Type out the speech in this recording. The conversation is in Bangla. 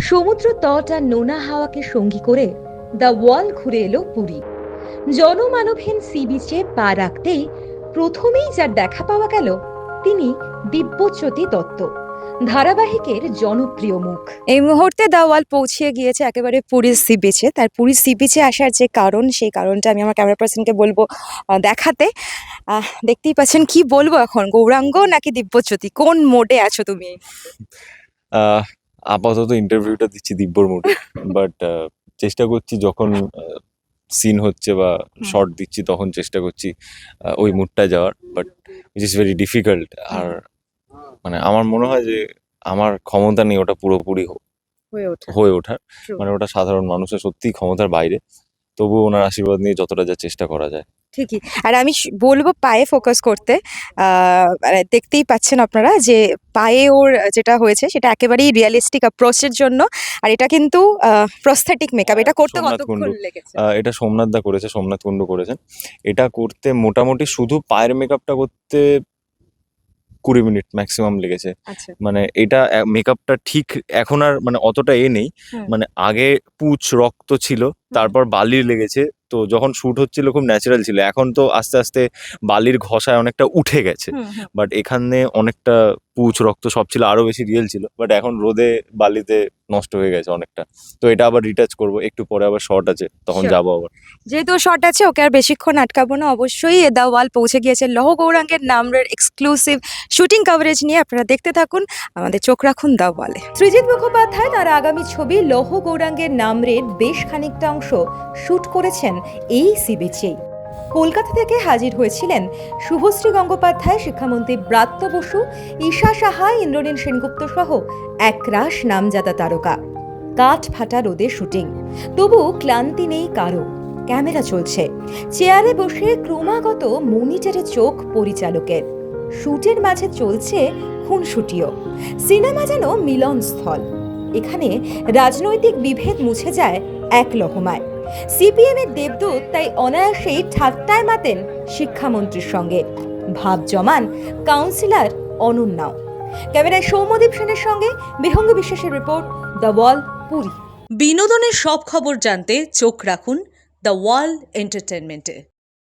সমুদ্র তট আর নোনা হাওয়াকে সঙ্গী করে দ্য ওয়াল ঘুরে এলো পুরী। জনমানবহীন সি বিচে পা রাখতেই প্রথমেই যার দেখা পাওয়া গেল তিনি দিব্যজ্যোতি দত্ত ধারাবাহিকের জনপ্রিয় মুখ। এই মুহূর্তে দাওয়াল পৌঁছে গিয়েছে একেবারে পুরীর সি বিচে। তার পুরীর সি বিচে আসার যে কারণ সেই কারণটা আমি আমার ক্যামেরা পার্সনকে বলব আহ, দেখাতে। আহ, দেখতেই পাচ্ছেন কি বলব এখন গৌরাঙ্গ নাকি দিব্যজ্যোতি? কোন মোডে আছো তুমি? আহ, আপাতত ইন্টারভিউটা দিচ্ছি দিব্যর মুডে। বাট চেষ্টা করছি যখন সিন হচ্ছে বা শর্ট দিচ্ছি তখন চেষ্টা করছি ওই মুডটা যাওয়ার। But it is very difficult আর মানে আমার মনে হয় যে আমার ক্ষমতা নেই ওটা পুরোপুরি হয়ে ওঠে। ওঠার। মানে ওটা সাধারণ মানুষের সত্যিই ক্ষমতার বাইরে। তবুও ওনার আশীর্বাদ নিয়ে যতটা যা চেষ্টা করা যায়। ঠিকই। আর আমি বলব পায়ে ফোকাস করতে। আহ, দেখতেই পাচ্ছেন আপনারা যে পায়ে ওর যেটা হয়েছে সেটা একেবারেই রিয়েলিস্টিক অ্যাপ্রোচের জন্য। আর এটা কিন্তু প্রস্থেটিক মেকআপ এটা করতে কতক্ষণ লেগেছে? এটা সোমনাথ দা করেছে সোমনাথ কুণ্ডু করেছেন। এটা করতে মোটামুটি শুধু পায়ের মেকআপটা করতে কুড়ি মিনিট ম্যাক্সিমাম লেগেছে। আচ্ছা। মানে এটা মেকআপটা ঠিক এখন আর মানে অতটা এ নেই। মানে আগে পুচ রক্ত ছিল। তারপর বালির লেগেছে। তো যখন শুট হচ্ছিল খুব ন্যাচারাল ছিল। এখন তো আস্তে আস্তে বালির ঘষায় অনেকটা উঠে গেছে। বাট এখানে অনেকটা পুচ রক্ত সব ছিল আরও বেশি রিয়েল ছিল। বাট এখন রোদে বালিতে নষ্ট হয়ে গেছে অনেকটা। তো এটা আবার রিটাচ করব। একটু পরে আবার শর্ট আছে। তখন. যাব আবার। যেহেতু শর্ট আছে ওকে আর বেশিক্ষণ আটকাবো না। অবশ্যই দা ওয়াল পৌঁছে গিয়েছে লহ গৌরাঙ্গের নামের এক্সক্লুসিভ শুটিং কভারেজ নিয়ে। আপনারা দেখতে থাকুন। আমাদের চোখ রাখুন দা ওয়ালে সৃজিত মুখোপাধ্যায় তার আগামী ছবি লৌহ গৌরাঙ্গের নামরের বেশ খানিকটা অংশ শুট করেছেন এই সি বিচেই কলকাতা থেকে হাজির হয়েছিলেন শুভশ্রী গঙ্গোপাধ্যায়, শিক্ষামন্ত্রী ব্রাত্য বসু, ঈশা সাহা, ইন্দ্রনীল সেনগুপ্ত সহ একরাশ নামজাদা তারকা। কাঠ ফাটা রোদে শুটিং। তবু ক্লান্তি নেই কারও। ক্যামেরা চলছে। চেয়ারে বসে ক্রমাগত মনিটরে চোখ পরিচালকের। শুটের মাঝে চলছে খুনসুটিও। সিনেমা যেন মিলনস্থল। এখানে রাজনৈতিক বিভেদ মুছে যায় এক লহমায়। সিপিএম এর দেবদূত তাই অনায়াসেই ঠাট্টায় মাতেন শিক্ষামন্ত্রীর সঙ্গে। ভাব জমান কাউন্সিলর অনন্যাও ক্যামেরায় সৌম্যদীপ সেনের সঙ্গে বিহঙ্গ বিশ্বাসের রিপোর্ট, দ্য ওয়াল, পুরী। বিনোদনের সব খবর জানতে চোখ রাখুন দ্য ওয়ার্ল্ড এন্টারটেনমেন্টে